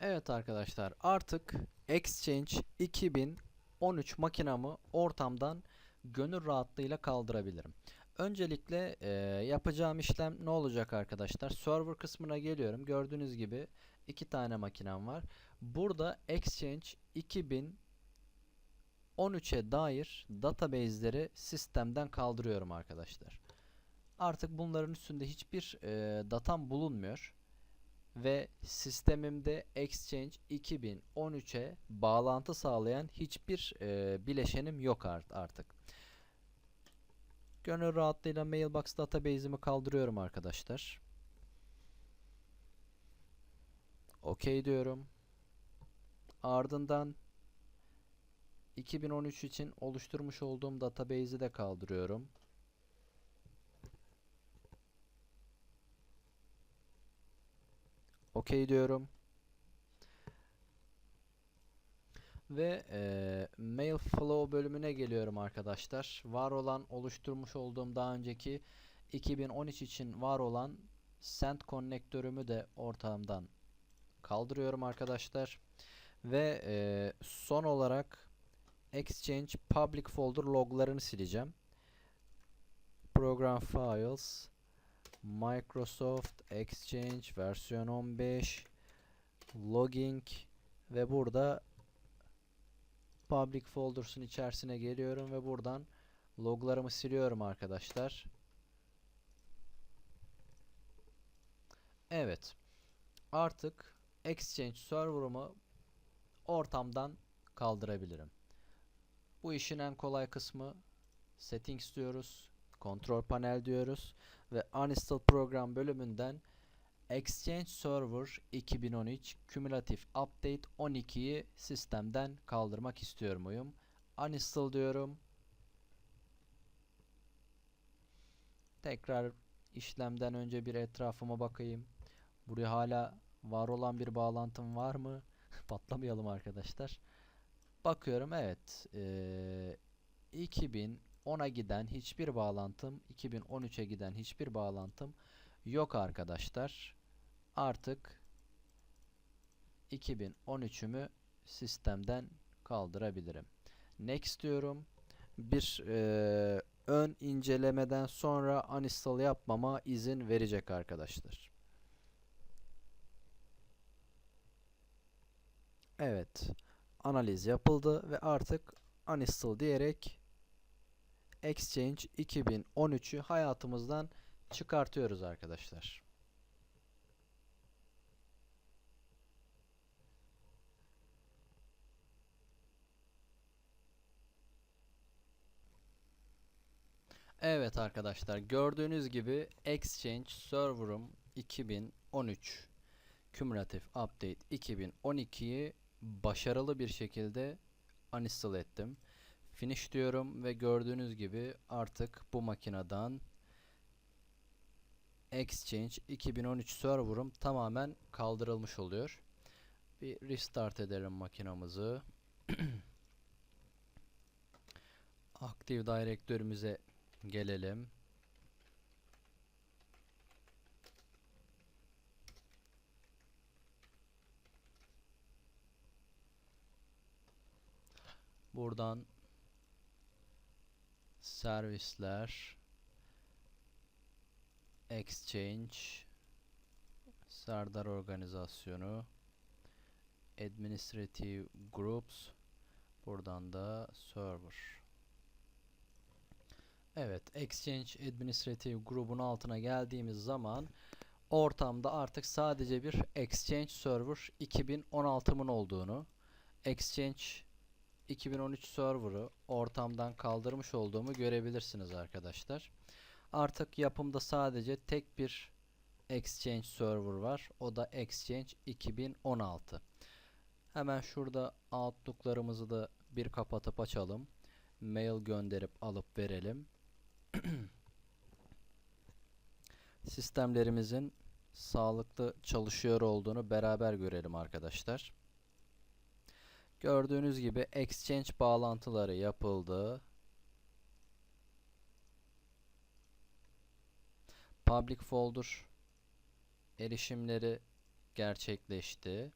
Evet arkadaşlar artık Exchange 2013 makinamı ortamdan gönül rahatlığıyla kaldırabilirim. Öncelikle e, yapacağım işlem ne olacak arkadaşlar? Server kısmına geliyorum. Gördüğünüz gibi iki tane makinem var. Burada Exchange 2013'e dair database'leri sistemden kaldırıyorum arkadaşlar. Artık bunların üstünde hiçbir e, datam bulunmuyor ve sistemimde Exchange 2013'e bağlantı sağlayan hiçbir e, bileşenim yok art- artık. Gönül rahatlığıyla Mailbox database'imi kaldırıyorum arkadaşlar. OK diyorum. Ardından 2013 için oluşturmuş olduğum database'i de kaldırıyorum. OK diyorum. Ve eee, mail flow bölümüne geliyorum arkadaşlar. Var olan oluşturmuş olduğum daha önceki 2013 için var olan send konnektörümü de ortağımdan kaldırıyorum arkadaşlar. Ve eee, son olarak Exchange public folder loglarını sileceğim. Program files Microsoft Exchange versiyon 15 logging ve burada public folders'ın içerisine geliyorum ve buradan loglarımı siliyorum arkadaşlar. Evet. Artık Exchange server'ımı ortamdan kaldırabilirim. Bu işin en kolay kısmı settings diyoruz. Control panel diyoruz ve uninstall program bölümünden Exchange Server 2013 Cumulative Update 12'yi sistemden kaldırmak istiyorum uyum. Uninstall diyorum. Tekrar işlemden önce bir etrafıma bakayım. Buraya hala var olan bir bağlantım var mı? Patlamayalım arkadaşlar. Bakıyorum evet. Ee, 2010'a giden hiçbir bağlantım, 2013'e giden hiçbir bağlantım yok arkadaşlar. Artık 2013'ümü sistemden kaldırabilirim. Next diyorum. Bir eee, ön incelemeden sonra uninstall yapmama izin verecek arkadaşlar. Evet. Analiz yapıldı ve artık uninstall diyerek Exchange 2013'ü hayatımızdan çıkartıyoruz arkadaşlar. Evet arkadaşlar gördüğünüz gibi Exchange Server'ım 2013 Cumulative Update 2012'yi başarılı bir şekilde uninstall ettim. Finish diyorum ve gördüğünüz gibi artık bu makineden Exchange 2013 server'ım tamamen kaldırılmış oluyor. Bir restart edelim makinamızı. Active Directörümüze gelelim. Buradan servisler Exchange Serdar Organizasyonu Administrative Groups buradan da Server. Evet Exchange Administrative Group'un altına geldiğimiz zaman ortamda artık sadece bir Exchange Server 2016'mın olduğunu Exchange 2013 server'ı ortamdan kaldırmış olduğumu görebilirsiniz arkadaşlar. Artık yapımda sadece tek bir Exchange server var. O da Exchange 2016. Hemen şurada Outlook'larımızı da bir kapatıp açalım. Mail gönderip alıp verelim. Sistemlerimizin sağlıklı çalışıyor olduğunu beraber görelim arkadaşlar. Gördüğünüz gibi exchange bağlantıları yapıldı. Public folder erişimleri gerçekleşti.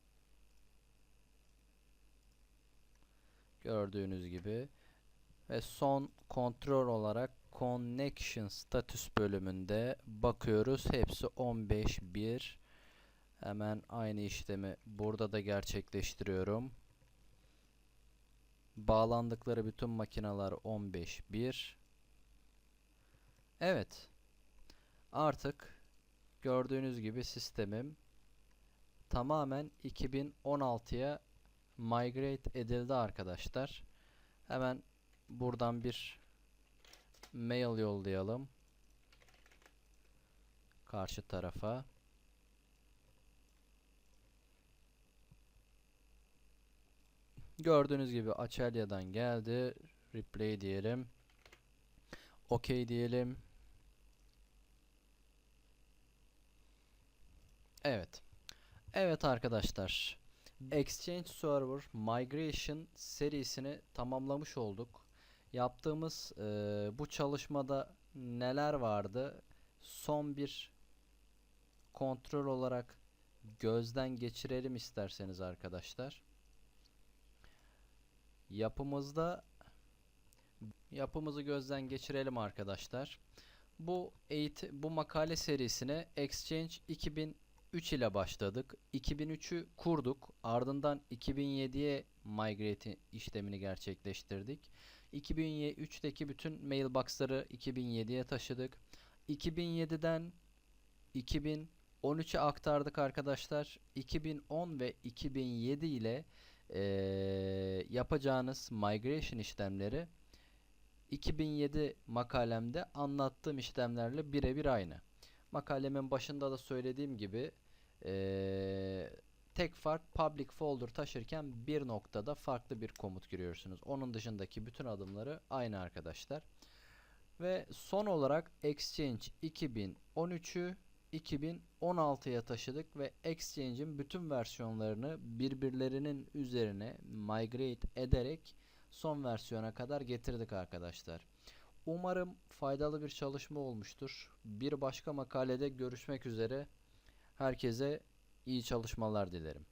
Gördüğünüz gibi ve son kontrol olarak connection status bölümünde bakıyoruz. Hepsi 15.1 Hemen aynı işlemi burada da gerçekleştiriyorum. Bağlandıkları bütün makineler 15.1. Evet. Artık gördüğünüz gibi sistemim tamamen 2016'ya migrate edildi arkadaşlar. Hemen buradan bir mail yollayalım. Karşı tarafa. Gördüğünüz gibi Açelya'dan geldi. Replay diyelim. OK diyelim. Evet. Evet arkadaşlar. Exchange Server Migration serisini tamamlamış olduk. Yaptığımız e, bu çalışmada neler vardı? Son bir kontrol olarak gözden geçirelim isterseniz arkadaşlar. Yapımızda yapımızı gözden geçirelim arkadaşlar. Bu eğitim, bu makale serisine Exchange 2003 ile başladık. 2003'ü kurduk. Ardından 2007'ye migrate işlemini gerçekleştirdik. 2003'teki bütün mailbox'ları 2007'ye taşıdık. 2007'den 2013'e aktardık arkadaşlar. 2010 ve 2007 ile eee, yapacağınız migration işlemleri 2007 makalemde anlattığım işlemlerle birebir aynı. Makalemin başında da söylediğim gibi eee, tek fark public folder taşırken bir noktada farklı bir komut giriyorsunuz. Onun dışındaki bütün adımları aynı arkadaşlar. Ve son olarak Exchange 2013'ü 2016'ya taşıdık ve Exchange'in bütün versiyonlarını birbirlerinin üzerine migrate ederek son versiyona kadar getirdik arkadaşlar. Umarım faydalı bir çalışma olmuştur. Bir başka makalede görüşmek üzere. Herkese iyi çalışmalar dilerim.